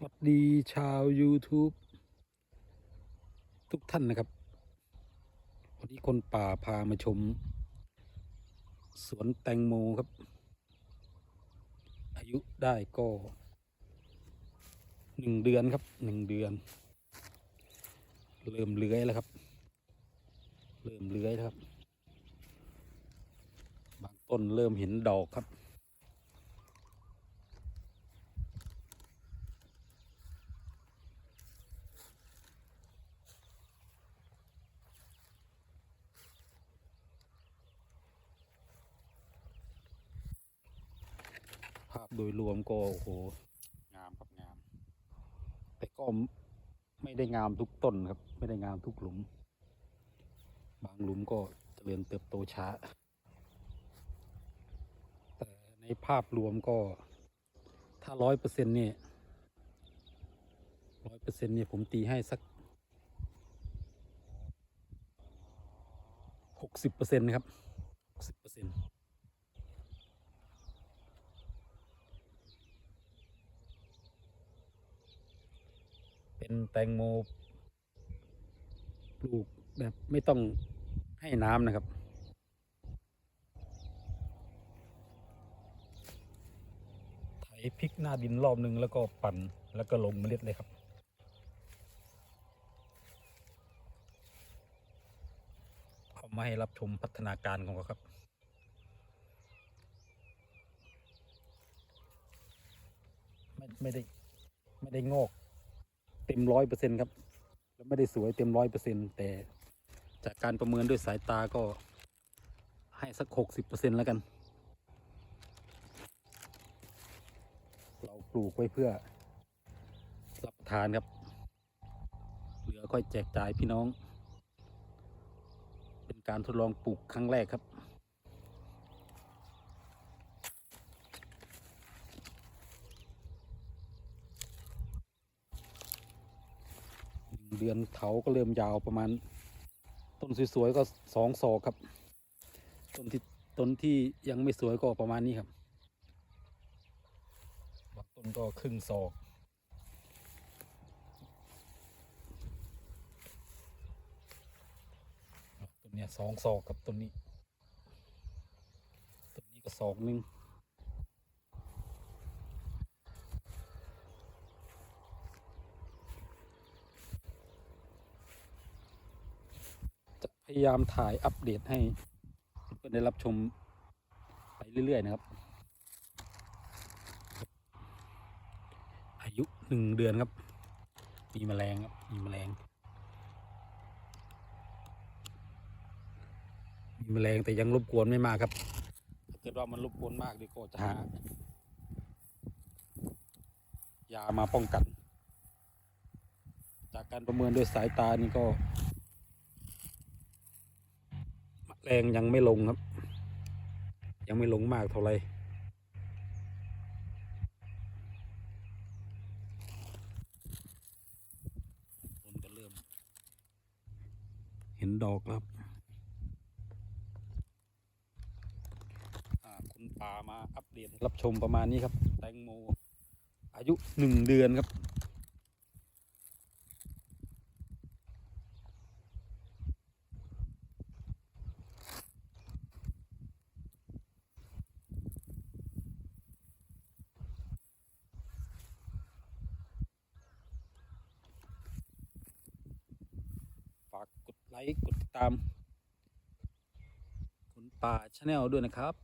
สวัสดีชาว YouTube ทุกท่านนะครับ วันนี้คนป่าพามาชม สวนแตงโมครับ อายุได้ก็หนึ่งเดือนครับหนึ่งเดือน เริ่มเลื้อยแล้วครับ เริ่มเลื้อยแล้วครับ บางต้นเริ่มเห็นดอกครับ โดยรวมก็โอ้โหงามครับงาม แต่ก็ไม่ได้งามทุกต้นครับ ไม่ได้งามทุกหลุม บางหลุมก็เจริญเติบโตช้า แต่ในภาพรวมก็ ถ้าร้อยเปอร์เซ็นต์เนี่ยร้อยเปอร์เซ็นต์เนี่ยผมตีให้สักหกสิบเปอร์เซ็นต์นะครับหกสิบเปอร์เซ็นต์ เป็นแตงโมปลูกแบบไม่ต้องให้น้ำนะครับ ไถพริกหน้าดินรอบหนึ่งแล้วก็ปั่นแล้วก็ลงเมล็ดเลยครับเอามาให้รับชมพัฒนาการของเขาครับไม่ไม่ได้ ไม่ได้งอก เต็มร้อยเปอร์เซ็นครับแล้วไม่ได้สวยเต็มร้อยเปอร์เซ็นแต่จากการประเมินด้วยสายตาก็ให้สักหกสิบเปอร์เซ็นแล้วกัน เราปลูกไว้เพื่อรับทานครับ เหลือค่อยแจกจ่ายพี่น้อง เป็นการทดลองปลูกครั้งแรกครับ หนึ่ง เดือนเถาก็เริ่มยาวประมาณ ต้นสวยๆก็สองศอกครับ ต้นที่ต้นที่ยังไม่สวยก็ประมาณนี้ครับบางต้นก็ครึ่งศอกต้นเนี้ยสองศอกกับต้นนี้ต้นนี้ก็ศอกหนึ่ง พยายามถ่ายอัปเดตให้เพื่อนได้รับชมไปเรื่อย ๆ นะครับ อายุหนึ่งเดือนครับ มีแมลงครับ มีแมลง มีแมลงแต่ยังรบกวนไม่มากครับถ้าเกิดว่ามันรบกวนมากดีก็จะหายามาป้องกัน จากการประเมินด้วยสายตานี่ก็ แรงยังไม่ลงครับ ยังไม่ลงมากเท่าไหรต้นก็เริ่ม เห็นดอกครับคุณป่ามาอัปเดตรับชมประมาณนี้ครับ แตงโม อายุหนึ่งเดือนครับากกดไลค์ กดติดตามคุณป่าชาแนลด้วยนะครับ